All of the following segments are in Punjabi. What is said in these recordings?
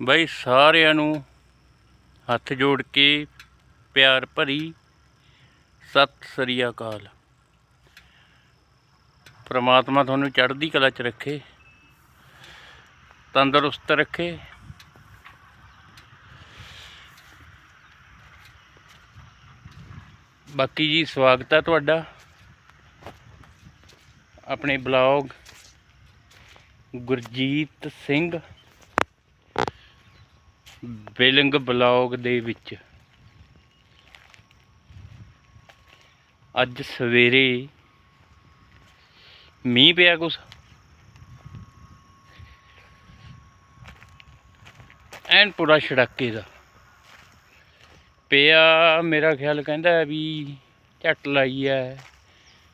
ਬਈ ਸਾਰਿਆਂ ਨੂੰ ਹੱਥ ਜੋੜ ਕੇ ਪਿਆਰ ਭਰੀ ਸਤਿ ਸ੍ਰੀ ਅਕਾਲ। ਪ੍ਰਮਾਤਮਾ ਤੁਹਾਨੂੰ ਚੜ੍ਹਦੀ ਕਲਾ 'ਚ ਰੱਖੇ, ਤੰਦਰੁਸਤ ਰੱਖੇ। ਬਾਕੀ ਜੀ ਸਵਾਗਤ ਹੈ ਤੁਹਾਡਾ ਆਪਣੇ ਬਲੌਗ ਗੁਰਜੀਤ ਸਿੰਘ ਬਿਲਿੰਗ ਬਲੌਗ ਦੇ ਵਿੱਚ। ਅੱਜ ਸਵੇਰੇ ਮੀਂਹ ਪਿਆ ਕੁਛ। ਐਨ ਪੂਰਾ ਛੜਾਕੇ ਦਾ। ਪਿਆ ਮੇਰਾ ਖਿਆਲ ਕਹਿੰਦਾ ਵੀ ਝੱਟ ਲਾਈ ਐ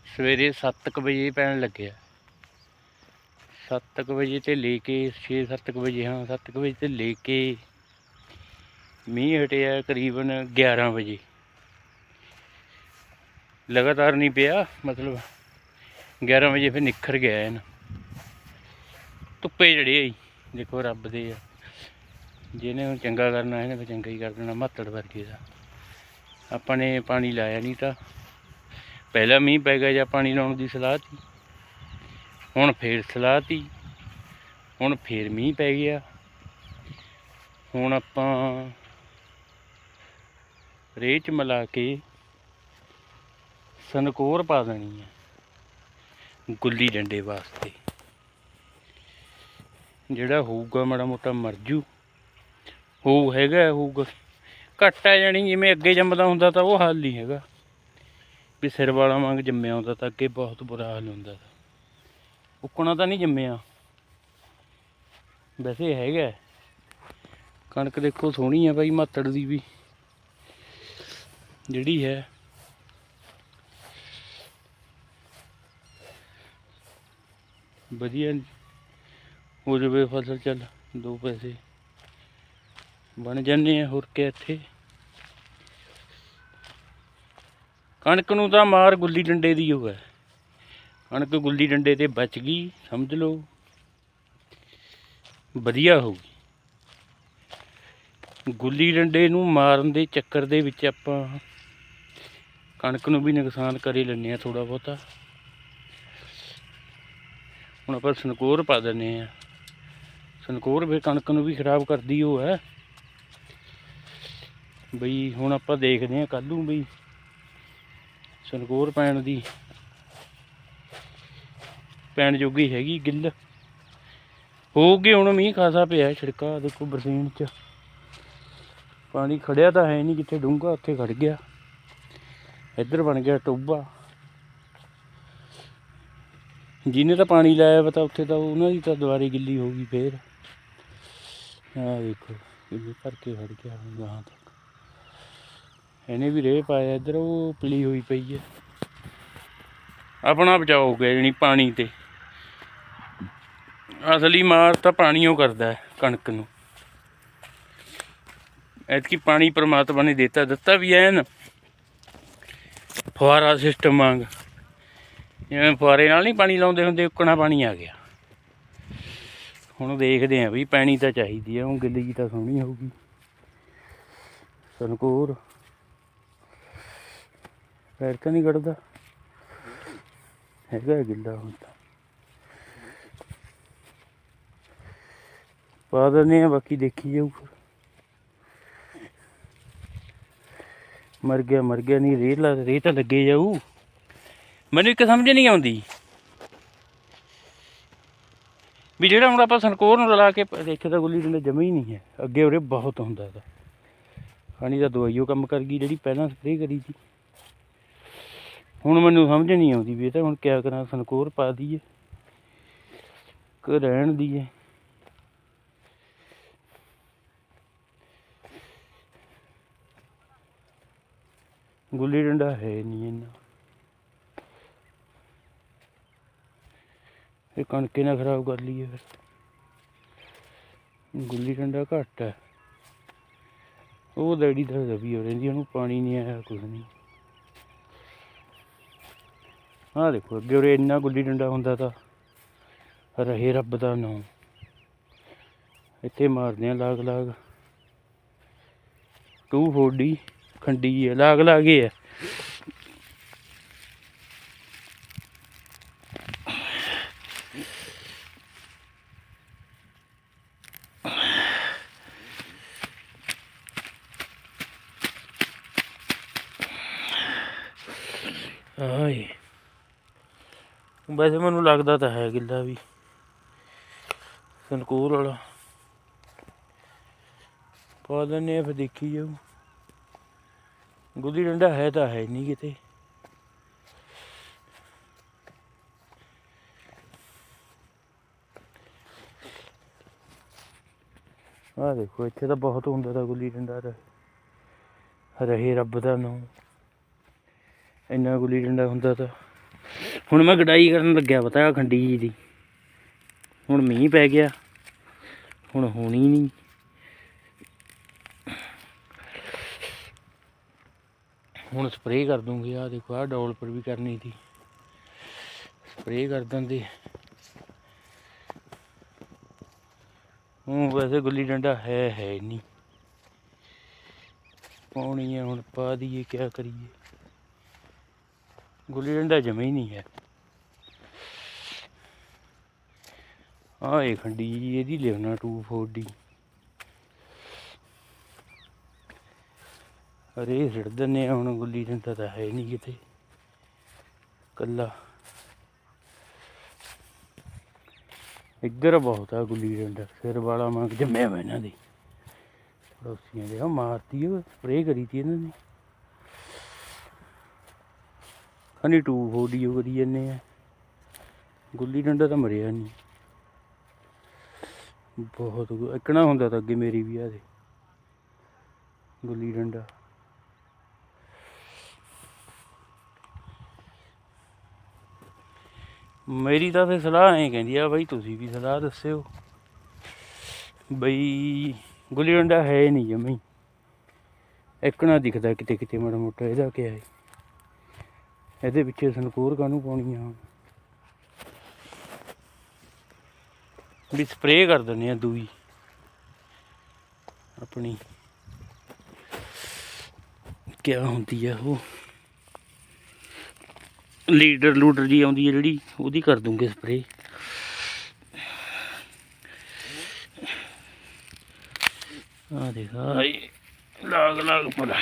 ਸਵੇਰੇ 7:00 ਵਜੇ ਪੈਣ ਲੱਗਿਆ। 7:00 ਵਜੇ ਤੇ ਲੈ ਕੇ 6-7 ਵਜੇ, ਹਾਂ 7:00 ਵਜੇ ਤੇ ਲੈ ਕੇ ਮੀਂਹ ਹਟਿਆ ਕਰੀਬਨ 11 ਵਜੇ। ਲਗਾਤਾਰ ਨਹੀਂ ਪਿਆ, ਮਤਲਬ 11 ਵਜੇ ਫਿਰ ਨਿਖਰ ਗਿਆ ਇਹਨਾਂ। ਧੁੱਪੇ ਜੜੇ ਆਈ ਦੇਖੋ ਰੱਬ ਦੇ ਆ। ਜਿਹਨੇ ਹੁਣ ਚੰਗਾ ਕਰਨਾ, ਇਹਨੇ ਫਿਰ ਚੰਗਾ ਹੀ ਕਰ ਦੇਣਾ, ਮਾਤੜ ਵਰਗੇ ਦਾ। ਆਪਾਂ ਨੇ ਪਾਣੀ ਲਾਇਆ ਨਹੀਂ ਤਾਂ ਪਹਿਲਾਂ ਮੀਂਹ ਪੈ ਗਿਆ ਜਾਂ ਪਾਣੀ ਲਾਉਣ ਦੀ ਸਲਾਹ ਸੀ ਹੁਣ ਫੇਰ ਸਲਾਹ ਤੀ, ਹੁਣ ਫੇਰ ਮੀਂਹ ਪੈ ਗਿਆ। ਹੁਣ ਆਪਾਂ ਰੇਹ ਚ ਮਿਲਾ ਕੇ ਸਨਕੋਰ ਪਾ ਦੇਣੀ ਹੈ ਗੁੱਲੀ ਡੰਡੇ ਵਾਸਤੇ। ਜਿਹੜਾ ਹੋਊਗਾ ਮਾੜਾ ਮੋਟਾ ਮਰਜੂ। ਹੋਊ ਹੈਗਾ, ਹੋਊਗਾ। ਘੱਟ ਆ ਜਾਣੀ, ਜਿਵੇਂ ਅੱਗੇ ਜੰਮਦਾ ਹੁੰਦਾ ਤਾਂ ਉਹ ਹਾਲ ਨਹੀਂ ਹੈਗਾ। ਵੀ ਸਿਰ ਵਾਲਾ ਵਾਂਗ ਜੰਮਿਆ ਹੁੰਦਾ ਤਾਂ ਅੱਗੇ ਬਹੁਤ ਬੁਰਾ ਹਾਲ ਹੁੰਦਾ ਤਾਂ। ਉੱਕਣਾ ਤਾਂ ਨਹੀਂ ਜੰਮਿਆ। ਵੈਸੇ ਹੈਗਾ। ਕਣਕ ਦੇਖੋ ਸੋਹਣੀ ਆ ਬਾਈ, ਮਾਤੜ ਦੀ ਵੀ। ਜਿਹੜੀ ਹੈ। ਵਧੀਆ ਹੋ ਜਾਵੇ ਫਸਲ, ਚੱਲ ਦੋ ਪੈਸੇ। ਬਣ ਜਾਂਦੇ ਆ ਹੋਰ ਕੇ ਇੱਥੇ। ਕਣਕ ਨੂੰ ਤਾਂ ਮਾਰ ਗੁੱਲੀ ਡੰਡੇ ਦੀ ਹੋ ਹੈ ਕਣਕ ਗੁੱਲੀ ਡੰਡੇ ਤੇ ਬਚ ਗਈ, ਸਮਝ ਲਓ। ਵਧੀਆ ਹੋ ਗਈ। ਗੁੱਲੀ ਡੰਡੇ ਨੂੰ ਮਾਰਨ ਦੇ ਚੱਕਰ ਦੇ ਵਿੱਚ ਆਪਾਂ ਕਣਕ ਨੂੰ ਵੀ ਨੁਕਸਾਨ ਕਰੇ ਲੈਂਦੇ ਆ ਥੋੜਾ ਬਹੁਤਾ। ਹੁਣ ਆਪਾਂ ਸਨਕੋਰ ਪਾ ਦਿੰਦੇ ਆ ਸਨਕੋਰ ਵੀ ਕਣਕ ਨੂੰ ਵੀ ਖਰਾਬ ਕਰਦੀ ਉਹ ਹੈ। ਬਈ ਹੁਣ ਆਪਾਂ ਦੇਖਦੇ ਆ ਕੱਲ ਨੂੰ ਬਈ ਸਨਕੋਰ ਪੈਣ ਦੀ ਪੈਣ ਜੋਗੀ ਹੈਗੀ ਗਿੱਲ। ਹੋਊਗੀ ਹੁਣ ਮੀਂਹ ਖਾਸਾ ਪਿਆ ਛਿੜਕਾ ਦੇਖੋ ਬਰਸੀਨ ਚ। ਪਾਣੀ ਖੜਿਆ ਤਾਂ ਹੈ ਨਹੀਂ ਕਿੱਥੇ, ਡੂੰਘਾ ਉੱਥੇ ਖੜ ਗਿਆ। ਇੱਧਰ ਬਣ ਗਿਆ ਟੋਬਾ ਜਿਹਨੇ ਤਾਂ ਪਾਣੀ ਲਾਇਆ ਪਤਾ ਉੱਥੇ ਤਾਂ ਉਹਨਾਂ ਦੀ ਤਾਂ ਦੁਆਰੇ ਗਿੱਲੀ ਹੋ ਗਈ ਫੇਰ। ਆਹ ਦੇਖੋ ਕਿੰਨੀ ਭਰ ਕੇ ਫੜ ਗਿਆ ਹੁਣ ਤੱਕ। ਇਹਨੇ ਵੀ ਰੇਹ ਪਾਇਆ, ਇੱਧਰ ਉਹ ਪਲੀ ਹੋਈ ਪਈ ਹੈ। ਆਪਣਾ ਬਚਾਓ ਗਿਆ ਜਣੀ ਪਾਣੀ ਤੇ। ਅਸਲੀ ਮਾਰ ਤਾਂ ਪਾਣੀ ਉਹ ਕਰਦਾ ਹੈ ਕਣਕ ਨੂੰ। ਐਤਕੀ ਪਾਣੀ ਪ੍ਰਮਾਤਮਾ ਨੇ ਦਿੱਤਾ ਦਿੱਤਾ ਵੀ ਐਨ। ਫੁਆਰਾ ਸਿਸਟਮ ਵਾਂਗ। ਜਿਵੇਂ ਫੁਆਰੇ ਨਾਲ ਨਹੀਂ ਪਾਣੀ ਲਾਉਂਦੇ ਹੁੰਦੇ, ਉੱਕਣਾ ਪਾਣੀ ਆ ਗਿਆ। ਹੁਣ ਦੇਖਦੇ ਆਂ ਵੀ ਪਾਣੀ ਤਾਂ ਚਾਹੀਦੀ ਆ, ਹੁਣ ਗਿੱਲੀ ਤਾਂ ਸੋਹਣੀ ਹੋਊਗੀ। ਸਨਕੋਰ ਪੈਰ ਤਾਂ ਨਹੀਂ ਕੱਢਦਾ ਹੈਗਾ ਗਿੱਲਾ ਹੁਣ ਤਾਂ। ਪਾ ਦਿੰਦੇ ਆ ਬਾਕੀ ਦੇਖੀ ਜਾਊ ਮਰ ਗਿਆ ਮਰ ਗਿਆ, ਨਹੀਂ ਰੇਹ ਲਾ ਰੇਹ ਤਾਂ ਲੱਗੇ ਜਾਊ। ਮੈਨੂੰ ਇੱਕ ਸਮਝ ਨਹੀਂ ਆਉਂਦੀ। ਵੀ ਜਿਹੜਾ ਹੁਣ ਆਪਾਂ ਸਨਕੋਰ ਨੂੰ ਰਲਾ ਕੇ ਪ- ਦੇਖੇ ਤਾਂ ਗੁੱਲੀ ਡੰਡਾ ਜਮਾ ਹੀ ਨਹੀਂ ਹੈ। ਅੱਗੇ ਉਰੇ ਬਹੁਤ ਹੁੰਦਾ ਦਾ ਖਾਣੀ ਦਾ ਦਵਾਈਓ ਕੰਮ ਕਰ ਗਈ, ਜਿਹੜੀ ਪਹਿਲਾਂ ਸਪਰੇਅ ਕਰੀ ਸੀ। ਹੁਣ ਮੈਨੂੰ ਸਮਝ ਨਹੀਂ ਆਉਂਦੀ ਵੀ ਇਹ ਤਾਂ ਹੁਣ ਕਿਆ ਕਰਾਂ ਸਨਕੋਰ ਪਾ ਦਈਏ। ਕਿ ਰਹਿਣ ਦਈਏ। ਗੁੱਲੀ ਡੰਡਾ ਹੈ ਨਹੀਂ ਇੰਨਾ। ਇਹ ਕਣਕੇ ਨਾ ਖਰਾਬ ਕਰ ਲਈਏ ਫਿਰ। ਗੁੱਲੀ ਡੰਡਾ ਘੱਟ ਹੈ। ਉਹ ਡੈਡੀ ਦਾ ਦਬੀ ਹੋ ਰਹਿੰਦੀ ਉਹਨੂੰ ਪਾਣੀ ਨਹੀਂ ਆਇਆ ਕੁਝ ਨਹੀਂ। ਆਹ ਦੇਖੋ, ਅੱਗੇ ਉਰੇ ਇੰਨਾ ਗੁੱਲੀ ਡੰਡਾ ਹੁੰਦਾ ਤਾਂ ਰਹੇ ਰੱਬ ਦਾ ਨਾਮ। ਇੱਥੇ ਮਾਰਦੇ ਆ ਲਾਗ ਲਾਗ 240 ਖੰਡੀ ਹੈ ਲਾਗ ਲਾਗੇ ਹੈ ਆਏ। ਵੈਸੇ ਮੈਨੂੰ ਲੱਗਦਾ ਤਾਂ ਹੈ ਗਿੱਲਾ ਵੀ। ਸੰਕੂਰ ਵਾਲਾ। ਪਾ ਦਿੰਦੇ ਆ ਫਿਰ ਦੇਖੀ ਜਾਊ। ਗੁੱਲੀ ਡੰਡਾ ਹੈ ਤਾਂ ਹੈ ਨਹੀਂ ਕਿਤੇ। ਆ ਦੇਖੋ, ਇੱਥੇ ਤਾਂ ਬਹੁਤ ਹੁੰਦਾ ਤਾਂ ਗੁੱਲੀ ਡੰਡਾ ਤਾਂ। ਰਹੇ ਰੱਬ ਦਾ ਨਾਮ। ਇੰਨਾ ਗੁੱਲੀ ਡੰਡਾ ਹੁੰਦਾ ਤਾਂ। ਹੁਣ ਮੈਂ ਗਡਾਈ ਕਰਨ ਲੱਗਿਆ ਪਤਾ ਖੰਡੀ ਜੀ ਦੀ। ਹੁਣ ਮੀਂਹ ਪੈ ਗਿਆ। ਹੁਣ ਹੋਣੀ ਨਹੀਂ। ਹੁਣ ਸਪਰੇਅ ਕਰ ਦੂੰਗੀ ਆ ਦੇਖੋ ਆ ਡੋਲ ਪਰ ਵੀ ਕਰਨੀ ਸੀ। ਸਪਰੇ ਕਰ ਦਿੰਦੇ। ਹੂੰ, ਵੈਸੇ ਗੁੱਲੀ ਡੰਡਾ ਹੈ ਹੈ ਨਹੀਂ ਪਾਉਣੀ ਹੈ, ਹੁਣ ਪਾ ਦਈਏ, ਕਿਆ ਕਰੀਏ। ਗੁੱਲੀ ਡੰਡਾ ਜਮੇ ਹੀ ਨਹੀਂ ਹੈ। ਆ ਇਹ ਖੰਡੀ ਇਹਦੀ ਲਿਖਣਾ 240 ਅਰੇ ਸਿੜ ਦਿੰਨੇ ਆ, ਹੁਣ ਗੁੱਲੀ ਡੰਡਾ ਤਾਂ ਹੈ ਨਹੀਂ ਕਿਤੇ। ਕੱਲਾ। ਇੱਧਰ ਬਹੁਤ ਆ ਗੁੱਲੀ ਡੰਡਾ, ਸਿਰ ਵਾਲਾ ਮੰਗ ਜੰਮਿਆ ਵਾ ਇਹਨਾਂ ਦੀ। ਪੜੋਸੀਆਂ ਦੇ ਆ ਮਾਰਤੀ ਉਹ ਸਪਰੇਅ ਕਰੀ ਤੀ ਇਹਨਾਂ ਨੇ। ਖਨੀ 240 ਉਹ ਕਰੀ ਜੰਨੇ ਆ। ਗੁੱਲੀ ਡੰਡਾ ਤਾਂ ਮਰਿਆ ਨਹੀਂ ਬਹੁਤ ਗੁ- ਹੁੰਦਾ ਤਾਂ ਅੱਗੇ ਮੇਰੀ ਵੀ ਆ ਦੇ। ਗੁੱਲੀ ਡੰਡਾ। ਮੇਰੀ ਤਾਂ ਫਿਰ ਸਲਾਹ ਐਂ ਕਹਿੰਦੀ ਆ, ਬਾਈ ਤੁਸੀਂ ਵੀ ਸਲਾਹ ਦੱਸਿਓ। ਬਈ ਗੁੱਲੀ ਡੰਡਾ ਹੈ ਨਹੀਂ ਜਮਈ ਇੱਕਣਾ ਦਿਖਦਾ ਕਿਤੇ ਕਿਤੇ ਮਾੜਾ ਮੋਟਾ, ਇਹਦਾ ਕਿਆ ਹੈ? ਇਹਦੇ ਪਿੱਛੇ ਸੰਕੂਰ ਕਾਹਨੂੰ ਪਾਉਣੀ ਆ? ਵੀ ਸਪਰੇਅ ਕਰ ਦਿੰਦੇ ਆ ਦੂਈ। ਆਪਣੀ। ਕਿਆ ਹੁੰਦੀ ਆ ਉਹ? ਲੀਡਰ ਲੂਡਰ ਜੀ ਆਉਂਦੀ ਹੈ ਜਿਹੜੀ, ਉਹਦੀ ਕਰ ਦੂੰਗੇ ਸਪਰੇਅ ਆ ਦੇਖ ਲਾਗ ਲਾਗ ਪੜਾ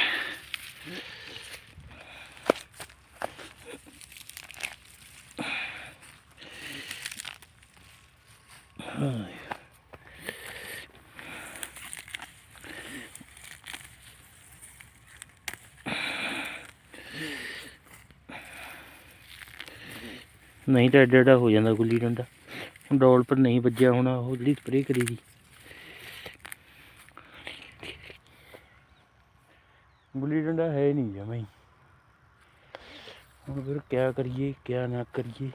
ਨਹੀਂ ਤਾਂ ਐਡਾ ਐਡਾ ਹੋ ਜਾਂਦਾ ਗੁੱਲੀ ਡੰਡਾ। ਹੁਣ ਡੋਲ ਪਰ ਨਹੀਂ ਵੱਜਿਆ, ਹੋਣਾ ਉਹ ਜਿਹੜੀ ਸਪਰੇਅ ਕਰੀ ਦੀ। ਗੁੱਲੀ ਡੰਡਾ ਹੈ ਨਹੀਂ ਜਮਾਂ ਹੁਣ ਫਿਰ ਕਿਆ ਕਰੀਏ, ਕਿਆ ਨਾ ਕਰੀਏ।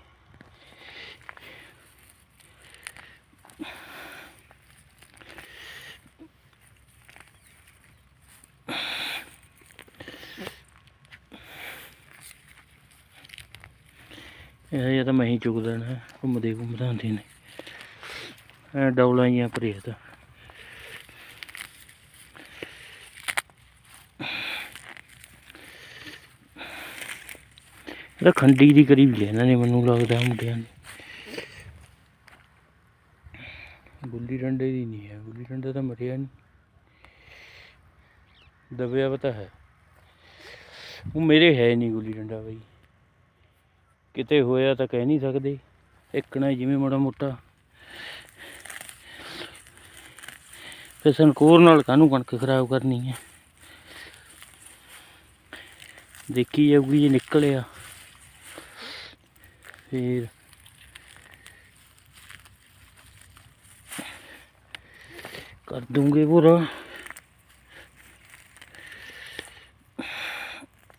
ਇਹ ਜਾਂ ਤਾਂ ਮੈਂ ਹੀ ਚੁੱਕ ਦੇਣਾ ਘੁੰਮਦੇ ਘੁੰਮਦੇ ਆਉਂਦੇ ਨੇ ਐ ਡੌਲਾਂ ਹੀ ਆ ਪ੍ਰੇਤ ਇਹਦਾ ਖੰਡੀ ਦੀ ਕਰੀ ਵੀ ਹੈ ਇਹਨਾਂ ਨੇ ਮੈਨੂੰ ਲੱਗਦਾ ਮੁੰਡਿਆਂ ਨੇ ਗੁੱਲੀ ਡੰਡੇ ਦੀ ਨਹੀਂ ਹੈ, ਗੁੱਲੀ ਡੰਡਾ ਤਾਂ ਮਰਿਆ ਨਹੀਂ। ਦਬਿਆ ਪਤਾ ਹੈ। ਉਹ ਮੇਰੇ ਹੈ ਨਹੀਂ ਗੁੱਲੀ ਡੰਡਾ ਬਈ। ਕਿਤੇ ਹੋਇਆ ਤਾਂ ਕਹਿ ਨਹੀਂ ਸਕਦੇ। ਇੱਕਣਾ ਜਿਵੇਂ ਮਾੜਾ ਮੋਟਾ। ਫਿਰ ਸੰਕੂਰ ਨਾਲ ਕਾਹਨੂੰ ਕਣਕ ਖਰਾਬ ਕਰਨੀ ਹੈ? ਦੇਖੀ ਜਾਊਗੀ ਜੇ ਨਿਕਲਿਆ। ਫਿਰ ਕਰ ਦੂੰਗੇ ਪੂਰਾ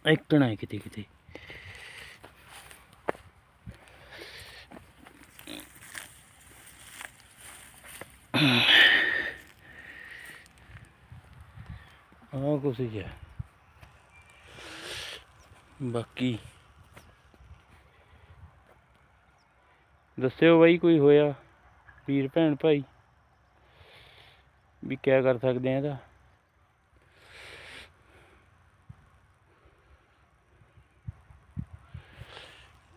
ਇੱਕਣਾ ਹੈ ਕਿਤੇ ਕਿਤੇ ਆਹ ਕੁਛ ਹੀ ਹੈ। ਬਾਕੀ ਦੱਸਿਓ ਬਾਈ ਕੋਈ ਹੋਇਆ ਵੀਰ ਭੈਣ ਭਾਈ ਵੀ ਕਿਆ ਕਰ ਸਕਦੇ ਆ ਇਹਦਾ?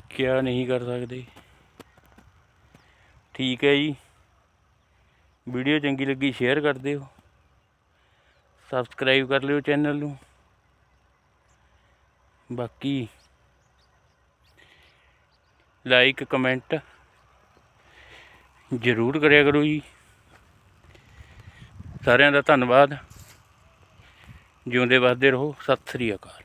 ਕਿਆ ਨਹੀਂ ਕਰ ਸਕਦੇ? ਠੀਕ ਹੈ ਜੀ। ਵੀਡੀਓ ਚੰਗੀ ਲੱਗੀ ਸ਼ੇਅਰ ਕਰ ਦਿਓ। ਸਬਸਕ੍ਰਾਈਬ ਕਰ ਲਿਓ ਚੈਨਲ ਨੂੰ। ਬਾਕੀ ਲਾਈਕ ਕਮੈਂਟ ਜ਼ਰੂਰ ਕਰਿਆ ਕਰੋ ਜੀ। ਸਾਰਿਆਂ ਦਾ ਧੰਨਵਾਦ। ਜਿਉਂਦੇ ਵੱਸਦੇ ਰਹੋ। ਸਤਿ ਸ੍ਰੀ ਅਕਾਲ।